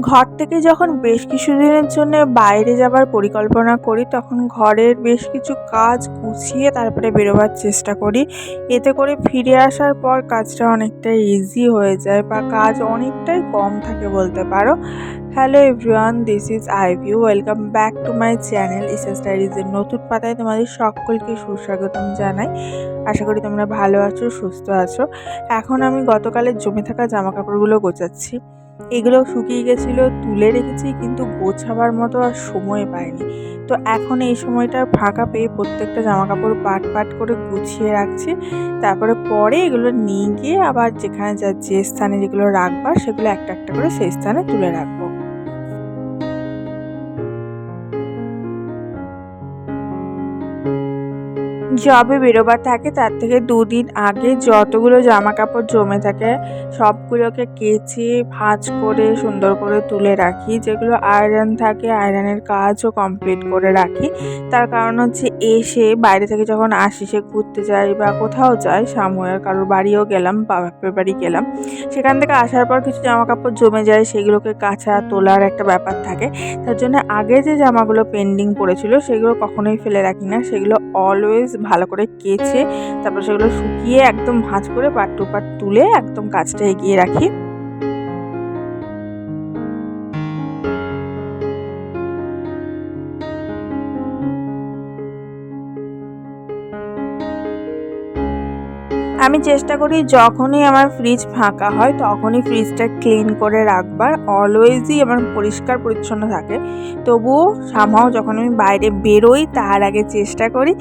ঘর থেকে যখন বেশ কিছুদিনের জন্য বাইরে যাবার পরিকল্পনা করি, তখন ঘরের বেশ কিছু কাজ গুছিয়ে তারপরে বেরোবার চেষ্টা করি। এতে করে ফিরে আসার পর কাজটা অনেকটা ইজি হয়ে যায় বা কাজ অনেকটাই কম থাকে বলতে পারো। Hello everyone this is I view welcome back to my channel ইসা স্টাডিজের নতুন পাতায় তোমাদের সকলকে সুস্বাগতম জানাই। আশা করি তোমরা ভালো আছো, সুস্থ আছো। এখন আমি গতকালের জমে থাকা জামা কাপড়গুলো গোছাচ্ছি। এগুলো শুকিয়ে গেছিল, তুলে রেখেছি কিন্তু গোছাবার মতো আর সময় পায়নি তো এখন এই সময়টা ফাঁকা পেয়ে প্রত্যেকটা জামা কাপড় পাট পাট করে গুছিয়ে রাখছি। তারপরে পরে এগুলো নিয়ে গিয়ে আবার যেখানে যা যে স্থানে যেগুলো রাখবার, সেগুলো একটা একটা করে সেই স্থানে তুলে রাখব। যবে বেরোবার থাকে, তার থেকে দুদিন আগে যতগুলো জামা কাপড় জমে থাকে, সবগুলোকে কেচে, ভাঁজ করে, সুন্দর করে তুলে রাখি। যেগুলো আয়রন থাকে আয়রনের কাজও কমপ্লিট করে রাখি। তার কারণ হচ্ছে এসে বাইরে থেকে যখন আসি, সে ঘুরতে যাই বা কোথাও যাই সামুয়ের কারোর বাড়িও গেলাম বা বাপের বাড়ি গেলাম, সেখান থেকে আসার পর কিছু জামা কাপড় জমে যায়, সেগুলোকে কাঁচা তোলার একটা ব্যাপার থাকে। তার জন্য আগে যে জামাগুলো পেন্ডিং পড়েছিল, সেগুলো কখনোই ফেলে রাখি না। সেগুলো অলওয়েজ ভালো করে কেচে তারপর সেগুলো শুকিয়ে একদম ভাঁজ করে পাট টু পাট তুলে একদম কাজটা এগিয়ে রাখি। আমি চেষ্টা করি যখনই আমার ফ্রিজ ফাঁকা হয়, তখনই ফ্রিজটা ক্লিন করে রাখবার। অলওয়েজই আমার পরিষ্কার পরিচ্ছন্ন থাকে। তবুও সামাও যখন আমি বাইরে বেরোই, তার আগে চেষ্টা করি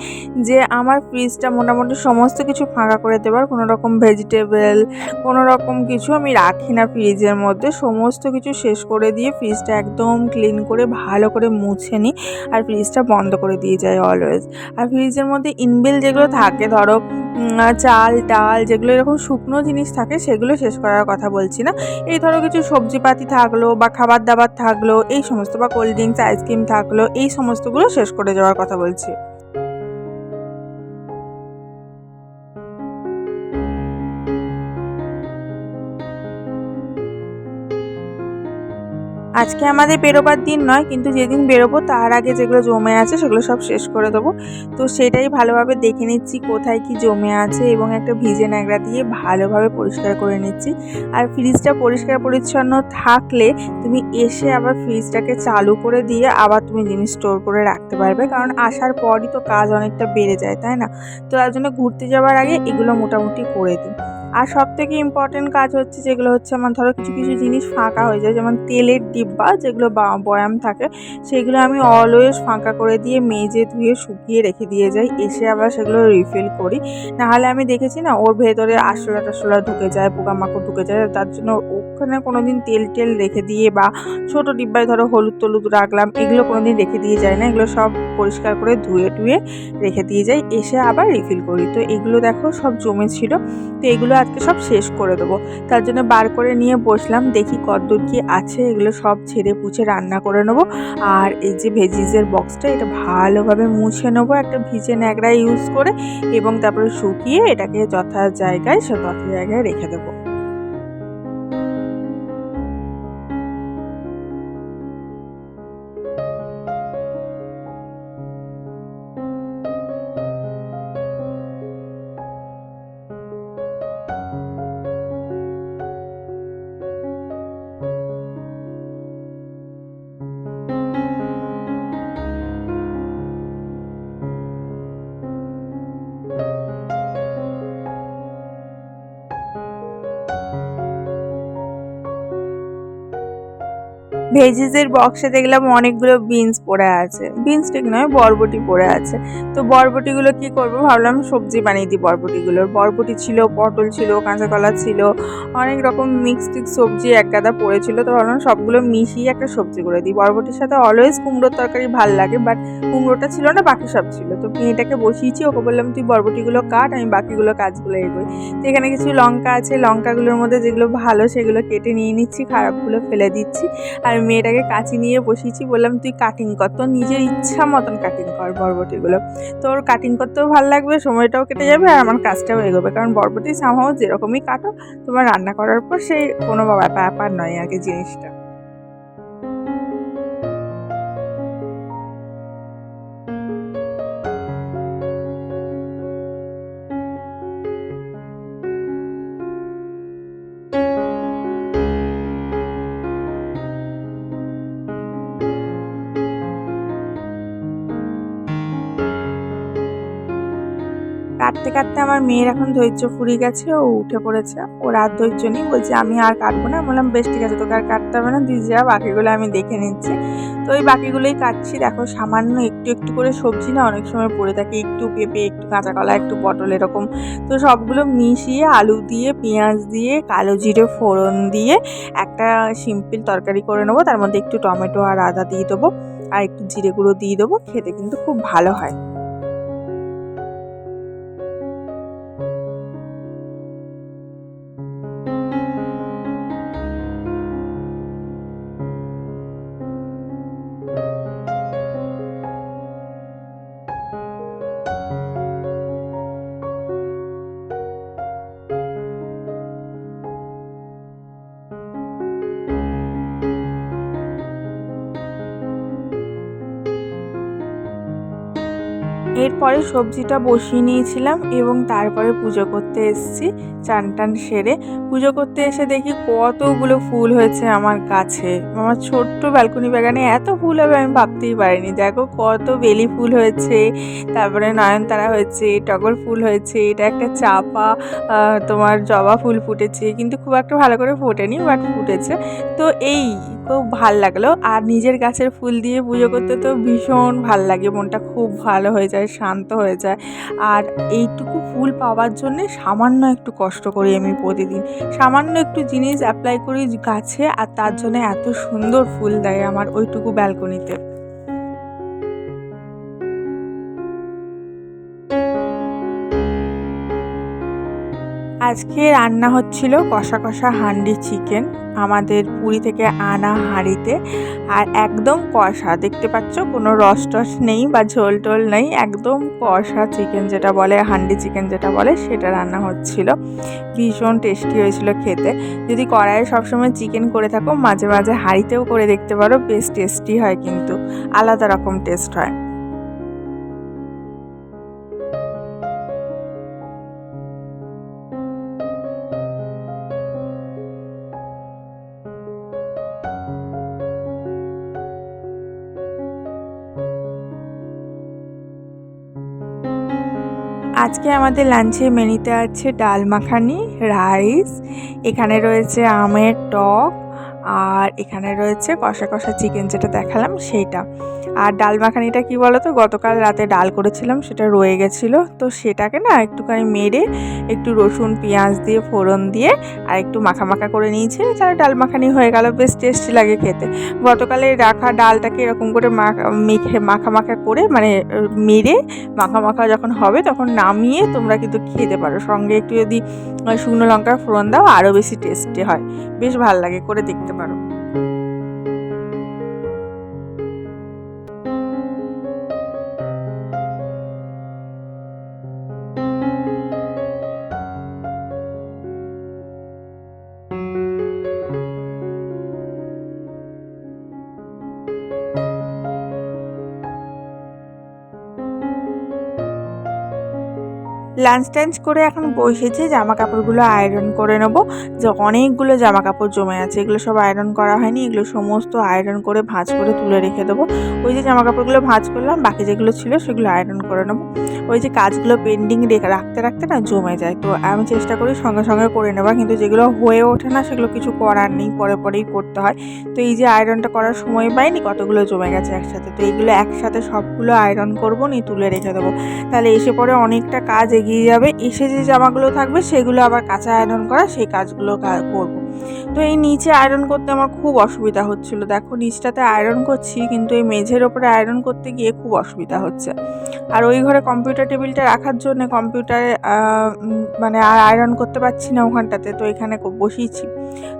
যে আমার ফ্রিজটা মোটামুটি সমস্ত কিছু ফাঁকা করে দেবার। কোনো রকম ভেজিটেবল কোনো রকম কিছু আমি রাখি না ফ্রিজের মধ্যে। সমস্ত কিছু শেষ করে দিয়ে ফ্রিজটা একদম ক্লিন করে, ভালো করে মুছে নিই। আর ফ্রিজটা বন্ধ করে দিয়ে যাই অলওয়েজ আর ফ্রিজের মধ্যে ইনবিল যেগুলো থাকে, ধরো চাল, ডাল যেগুলো এরকম শুকনো জিনিস থাকে, সেগুলো শেষ করার কথা বলছি না। এই ধরো কিছু সবজিপাতি থাকল বা খাবার দাবার থাকল, এই সমস্ত বা কোল্ড ড্রিঙ্কস আইসক্রিম থাকল, এই সমস্তগুলো শেষ করে যাওয়ার কথা বলছি। আজকে আমাদের বেরোবার দিন নয়, কিন্তু যেদিন বেরোবো তার আগে যেগুলো জমে আছে সেগুলো সব শেষ করে দেবো। তো সেটাই ভালোভাবে দেখে নিচ্ছি কোথায় কি জমে আছে এবং একটা ভিজে ন্যাকড়া দিয়ে ভালোভাবে পরিষ্কার করে নিচ্ছি। আর ফ্রিজটা পরিষ্কার পরিচ্ছন্ন থাকলে তুমি এসে আবার ফ্রিজটাকে চালু করে দিয়ে আবার তুমি জিনিস স্টোর করে রাখতে পারবে, কারণ আসার পরই তো কাজ অনেকটা বেড়ে যায়, তাই না? তো তার জন্য ঘুরতে যাওয়ার আগে এগুলো মোটামুটি করে দিই। আর সব থেকে ইম্পর্টেন্ট কাজ হচ্ছে যেগুলো হচ্ছে আমার ধরো কিছু কিছু জিনিস ফাঁকা হয়ে যায় যেমন তেলের ডিব্বা যেগুলো বয়াম থাকে সেগুলো আমি অলওয়েজ ফাঁকা করে দিয়ে মেজে ধুয়ে শুকিয়ে রেখে দিয়ে যাই এসে আবার সেগুলো রিফিল করি। নাহলে আমি দেখেছি না ওর ভেতরে আশলা টাশলা ঢুকে যায় পোকামাকড় ঢুকে যায় তার জন্য ওখানে কোনো দিন তেল টেল রেখে দিয়ে বা ছোট ডিব্বায় ধরো হলুদ টলুদ রাখলাম এগুলো কোনো দিন রেখে দিয়ে যায় না এগুলো সব পরিষ্কার করে ধুয়ে টুয়ে রেখে দিয়ে যাই, এসে আবার রিফিল করি। তো এগুলো দেখো সব জমেছিল তো এগুলো আজকে সব শেষ করে দেবো। তার জন্য বার করে নিয়ে বসলাম, দেখি কতদূর কি আছে, এগুলো সব ছেড়ে পুছে রান্না করে নেব। আর এই যে ভেজিসের বক্সটা এটা ভালোভাবে মুছে নেব, একটা ভিজে ন্যাকড়া ইউজ করে, এবং তারপরে শুকিয়ে এটাকে যথা জায়গায় সে তথা জায়গায় রেখে দেবো। ভেজিসের বক্সে দেখলাম অনেকগুলো বিনস পড়ে আছে। বিনস ঠিক নয়, বরবটি পড়ে আছে। তো বরবটিগুলো কি করব? ভাবলাম সবজি বানিয়ে দিই বরবটিগুলোর। বরবটি ছিল, পটল ছিল কাঁচা কলা ছিল, অনেক রকম মিক্স টিক্স সবজি এক গাদা পড়েছিল। তো ভাবলাম সবগুলো মিশিয়ে একটা সবজি করে দিই। বরবটির সাথে অলওয়েজ কুমড়োর তরকারি ভালো লাগে বাট কুমড়োটা ছিল না, বাকি সব ছিল। তো মেয়েটাকে বসিয়েছি, ওকে বললাম, তুই বরবটিগুলো কাট, আমি বাকিগুলো কাজগুলো এগোই। তো এখানে কিছু লঙ্কা আছে। লঙ্কাগুলোর মধ্যে যেগুলো ভালো, সেগুলো কেটে নিয়ে নিচ্ছি, খারাপগুলো ফেলে দিচ্ছি। আর মেয়েটাকে কাঁচি নিয়ে বসিয়েছি, বললাম, তুই কাটিং কর, তোর নিজের ইচ্ছা মতন কাটিং কর বরবটিগুলো। তোর কাটিং করতেও ভালো লাগবে, সময়টাও কেটে যাবে আর আমার কাজটাও এগোবে। কারণ বরবটি সামাও যেরকমই কাটো, তোমার রান্না করার পর সেই কোনো ব্যাপার নয় আগে জিনিসটা। কাটতে কাটতে আমার মেয়ের এখন ধৈর্য ফুরিয়ে গেছে, ও উঠে পড়েছে। ওর আর ধৈর্য নেই, বলছে, আমি আর কাটবো না। বললাম, বেশ, ঠিক আছে, তোকে আর কাটতে হবে না, তুই যা, বাকিগুলো আমি দেখে নিচ্ছি। তো ওই বাকিগুলোই কাটছি। দেখো, সামান্য একটু একটু করে সবজি না, অনেক সময় পড়ে থাকে, একটু পেঁপে, একটু কাঁচা কলা, একটু পটল, এরকম। তো সবগুলো মিশিয়ে আলু দিয়ে, পেঁয়াজ দিয়ে, কালো জিরে ফোড়ন দিয়ে, একটা সিম্পল তরকারি করে নেব। তার মধ্যে একটু টমেটো আর আদা দিয়ে দেবো, আর একটু জিরে গুঁড়ো দিয়ে দেবো, খেতে কিন্তু খুব ভালো হয়। এরপরে সবজিটা বসিয়ে নিয়েছিলাম এবং তারপরে পুজো করতে এসেছি চান টান সেরে। পুজো করতে এসে দেখি কতগুলো ফুল হয়েছে আমার কাছে। আমার ছোট্ট ব্যালকনি বাগানে এত ফুল হবে আমি ভাবতেই পারিনি। দেখো কত বেলি ফুল হয়েছে, তারপরে নয়নতারা হয়েছে, টগর ফুল হয়েছে, এটা একটা চাপা তোমার জবা ফুল ফুটেছে, কিন্তু খুব একটা ভালো করে ফোটেনি বাট ফুটেছে। তো এই খুব ভালো লাগল। আর নিজের গাছের ফুল দিয়ে পুজো করতে তো ভীষণ ভালো লাগে, মনটা খুব ভালো হয়ে যায়, শান্ত হয়ে যায়। আর এইটুকু ফুল পাওয়ার জন্যে সামান্য একটু কষ্ট করি আমি প্রতিদিন। সামান্য একটু জিনিস অ্যাপ্লাই করি গাছে, আর তার জন্য এত সুন্দর ফুল দেয় আমার ওইটুকু ব্যালকনিতে আজকে রান্না হচ্ছিল কষা কষা হান্ডি চিকেন আমাদের পুরী থেকে আনা হাঁড়িতে আর একদম কষা। দেখতে পাচ্ছ কোনো রস টস নেই বা ঝোল টোল নেই, একদম কষা চিকেন যেটা বলে, হান্ডি চিকেন যেটা বলে, সেটা রান্না হচ্ছিল। ভীষণ টেস্টি হয়েছিল খেতে। যদি কড়াইয়ে সবসময় চিকেন করে থাকো, মাঝে মাঝে হাঁড়িতেও করে দেখতে পারো, বেশ টেস্টি হয় কিন্তু। আলাদা রকম টেস্ট হয়। আজকে আমাদের লাঞ্চে মেনিতে আছে ডাল মাখানি, রাইস, এখানে রয়েছে আমের টক, আর এখানে রয়েছে কষা কষা চিকেন যেটা দেখালাম, সেইটা। আর ডাল মাখানিটা কি বলো তো গতকাল রাতে ডাল করেছিলাম, সেটা রয়ে গেছিল। তো সেটাকে না একটুখানি মেরে, একটু রসুন, পেঁয়াজ দিয়ে, ফোড়ন দিয়ে, আর একটু মাখা মাখা করে নিয়েছি। তাহলে ডাল মাখানি হয়ে গেল, বেশ টেস্টি লাগে খেতে। গতকালে রাখা ডালটাকে এরকম করে মেখে, মাখা মাখা করে মানে মেরে, মাখা মাখা যখন হবে তখন নামিয়ে তোমরা কিন্তু খেতে পারো। সঙ্গে একটু যদি শুকনো লঙ্কার ফোড়ন দাও, আরও বেশি টেস্টি হয়। বেশ ভালো লাগে করে দেখতে পারো। লাঞ্চ টাঞ্চ করে এখন বসেছি জামা কাপড়গুলো আয়রন করে নেব। যে অনেকগুলো জামা কাপড় জমে আছে, এগুলো সব আয়রন করা হয়নি, এগুলো সমস্ত আয়রন করে ভাঁজ করে তুলে রেখে দেবো। ওই যে জামা কাপড়গুলো ভাঁজ করলাম, বাকি যেগুলো ছিল সেগুলো আয়রন করে নেব। ওই যে কাজগুলো পেন্ডিং রেখে, রাখতে রাখতে না জমে যায়। তো আমি চেষ্টা করি সঙ্গে সঙ্গে করে নেওয়া, কিন্তু যেগুলো হয়ে ওঠে না, সেগুলো কিছু করার নেই, পরে, পরেই করতে হয়। তো এই যে আয়রনটা করার সময় পাইনি, কতগুলো জমে গেছে একসাথে। তো এইগুলো একসাথে সবগুলো আয়রন করব, নিয়ে তুলে রেখে দেবো। তাহলে এসে পরে অনেকটা কাজ এগিয়ে যাবে। এসে যে জামাগুলো থাকবে সেগুলো আবার কাঁচা আয়রন করা সেই কাজগুলো করব। তো এই নিচে আয়রন করতে আমার খুব অসুবিধা হচ্ছিল। দেখো, নিচটাতে আয়রন করছি, কিন্তু এই মেঝের ওপরে আয়রন করতে গিয়ে খুব অসুবিধা হচ্ছে। আর ওই ঘরে কম্পিউটার টেবিলটা রাখার জন্য কম্পিউটারে মানে আর আয়রন করতে পারছি না ওখানটাতে, তো এখানে বসিয়েছি।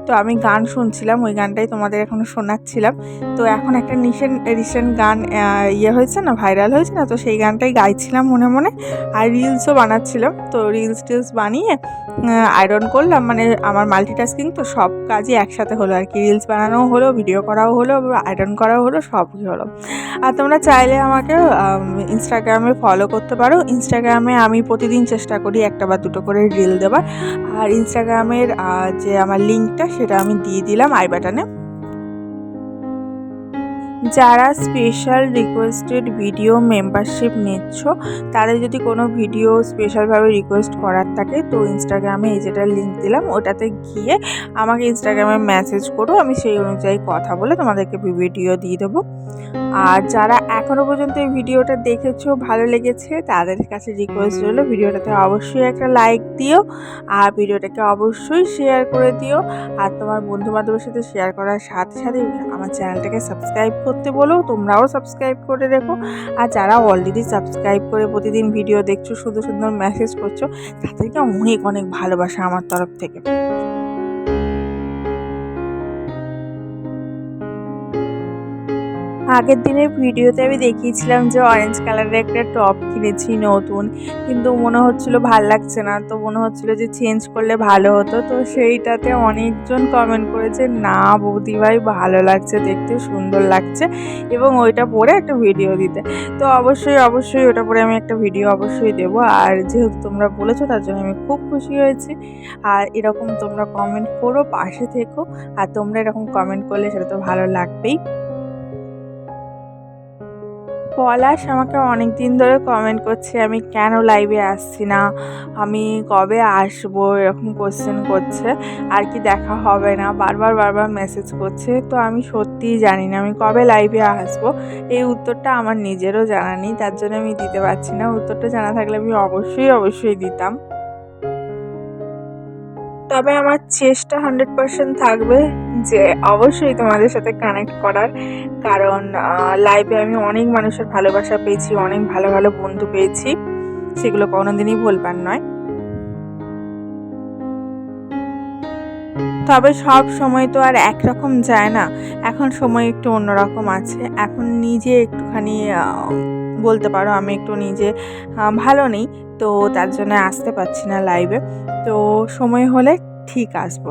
তো আমি গান শুনছিলাম, ওই গানটাই তোমাদের এখনও শোনাচ্ছিলাম। তো এখন একটা রিসেন্ট রিসেন্ট গান ইয়ে হয়েছে না ভাইরাল হয়েছে না, তো সেই গানটাই গাইছিলাম মনে মনে, আর রিলসও বানাচ্ছিলাম। তো রিলস টিলস বানিয়ে আয়রন করলাম মানে আমার মাল্টিটাস্কিং তো সব কাজই একসাথে হলো আর কি। রিলস বানানোও হলো ভিডিও করাও হলো আয়রন করাও হলো, সবই হলো। আর তোমরা চাইলে আমাকে ইনস্টাগ্রামে ফলো করতে পারো। ইনস্টাগ্রামে আমি প্রতিদিন চেষ্টা করি একটা বা দুটো করে রিল দেবার। আর ইনস্টাগ্রামের যে আমার লিঙ্কটা সেটা আমি দিয়ে দিলাম আই বাটনে যারা স্পেশাল রিকোয়েস্টেড ভিডিও মেম্বারশিপ নিচ্ছ, তাদের যদি কোনো ভিডিও স্পেশালভাবে রিকোয়েস্ট করার থাকে, তো ইনস্টাগ্রামে এই যেটা লিঙ্ক দিলাম, ওটাতে গিয়ে আমাকে ইনস্টাগ্রামে মেসেজ করো, আমি সেই অনুযায়ী কথা বলে তোমাদেরকে ভিডিও দিয়ে দেবো। আর যারা এখনও পর্যন্ত এই ভিডিওটা দেখেছ, ভালো লেগেছে, তাদের কাছে রিকোয়েস্ট রইল ভিডিওটাতে অবশ্যই একটা লাইক দিও, আর ভিডিওটাকে অবশ্যই শেয়ার করে দিও। আর তোমার বন্ধু বান্ধবের সাথে শেয়ার করার সাথে সাথে আমার চ্যানেলটাকে সাবস্ক্রাইব করতে বলো, তোমরাও সাবস্ক্রাইব করে রেখো। আর যারা অলরেডি সাবস্ক্রাইব করে প্রতিদিন ভিডিও দেখছ সুন্দর সুন্দর মেসেজ করছ, তাদেরকে অনেক অনেক ভালোবাসা আমার তরফ থেকে। আগের দিনের ভিডিওতে আমি দেখিয়েছিলাম যে অরেঞ্জ কালারের একটা টপ কিনেছি নতুন, কিন্তু মনে হচ্ছিল ভালো লাগছে না, তো মনে হচ্ছিল যে চেঞ্জ করলে ভালো হতো, তো সেইটাতে অনেকজন কমেন্ট করেছে, না বৌদি ভাই, ভালো লাগছে, দেখতে সুন্দর লাগছে। এবং ওইটা পরে একটা ভিডিও দিতে। তো অবশ্যই অবশ্যই ওটা পরে আমি একটা ভিডিও অবশ্যই দেবো। আর যেহেতু তোমরা বলেছ, তার জন্য আমি খুব খুশি হয়েছি। আর এরকম তোমরা কমেন্ট করো, পাশে থেকো। আর তোমরা এরকম কমেন্ট করলে সেটা তো ভালো লাগবেই। পলাশ আমাকে অনেক দিন ধরে কমেন্ট করছে, আমি কেন লাইভে আসছি না? আমি কবে আসব? এরকম কোশ্চেন করছে। আর কি দেখা হবে না? বারবার বারবার মেসেজ করছে। তো আমি সত্যিই জানি না, আমি কবে লাইভে আসব? এই উত্তরটা আমার নিজেরও জানা নেই, তার জন্য আমি দিতে পারছি না। উত্তরটা জানা থাকলে আমি অবশ্যই অবশ্যই দিতাম। তবে আমার চেষ্টা হান্ড্রেড পারসেন্ট থাকবে যে অবশ্যই তোমাদের সাথে কানেক্ট করার। কারণ লাইভে আমি অনেক মানুষের ভালোবাসা পেয়েছি, অনেক ভালো ভালো বন্ধু পেয়েছি। সেগুলো কোনোদিনই ভুলবার নয়। তবে সব সময় তো আর একরকম যায় না। এখন সময় একটু অন্যরকম আছে। এখন নিজে একটুখানি বলতে পারো, আমি একটু নিজে ভালো নেই, তো তার জন্য আসতে পারছি না লাইভে তো সময় হলে ঠিক আসব।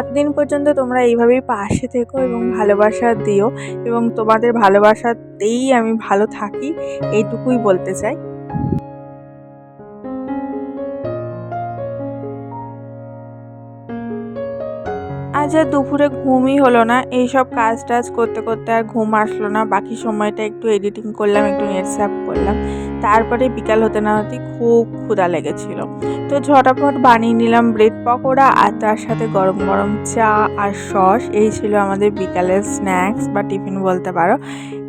এতদিন পর্যন্ত তোমরা এইভাবেই পাশে থেকো এবং ভালোবাসা দিও এবং তোমাদের ভালোবাসাতেই আমি ভালো থাকি, এইটুকুই বলতে চাই। আজ আর দুপুরে ঘুমই হলো না, এইসব কাজ টাজ করতে করতে আর ঘুম আসলো না। বাকি সময়টা একটু এডিটিং করলাম, একটু নেট সাফ করলাম। তারপরে বিকাল হতে না হতেই খুব ক্ষুধা লেগেছিল। তো ঝটাপট বানিয়ে নিলাম ব্রেড পকোড়া আর তার সাথে গরম গরম চা আর সস। এই ছিল আমাদের বিকালের স্ন্যাক্স বা টিফিন বলতে পারো।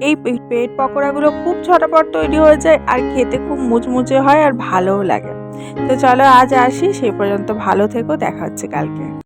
এই ব্রেড পকোড়াগুলো খুব ঝটাপট তৈরি হয়ে যায় আর খেতে খুব মুচমুচে হয় আর ভালোও লাগে। তো চলো আজ আসি সেই পর্যন্ত ভালো থেকো, দেখা হচ্ছে কালকে।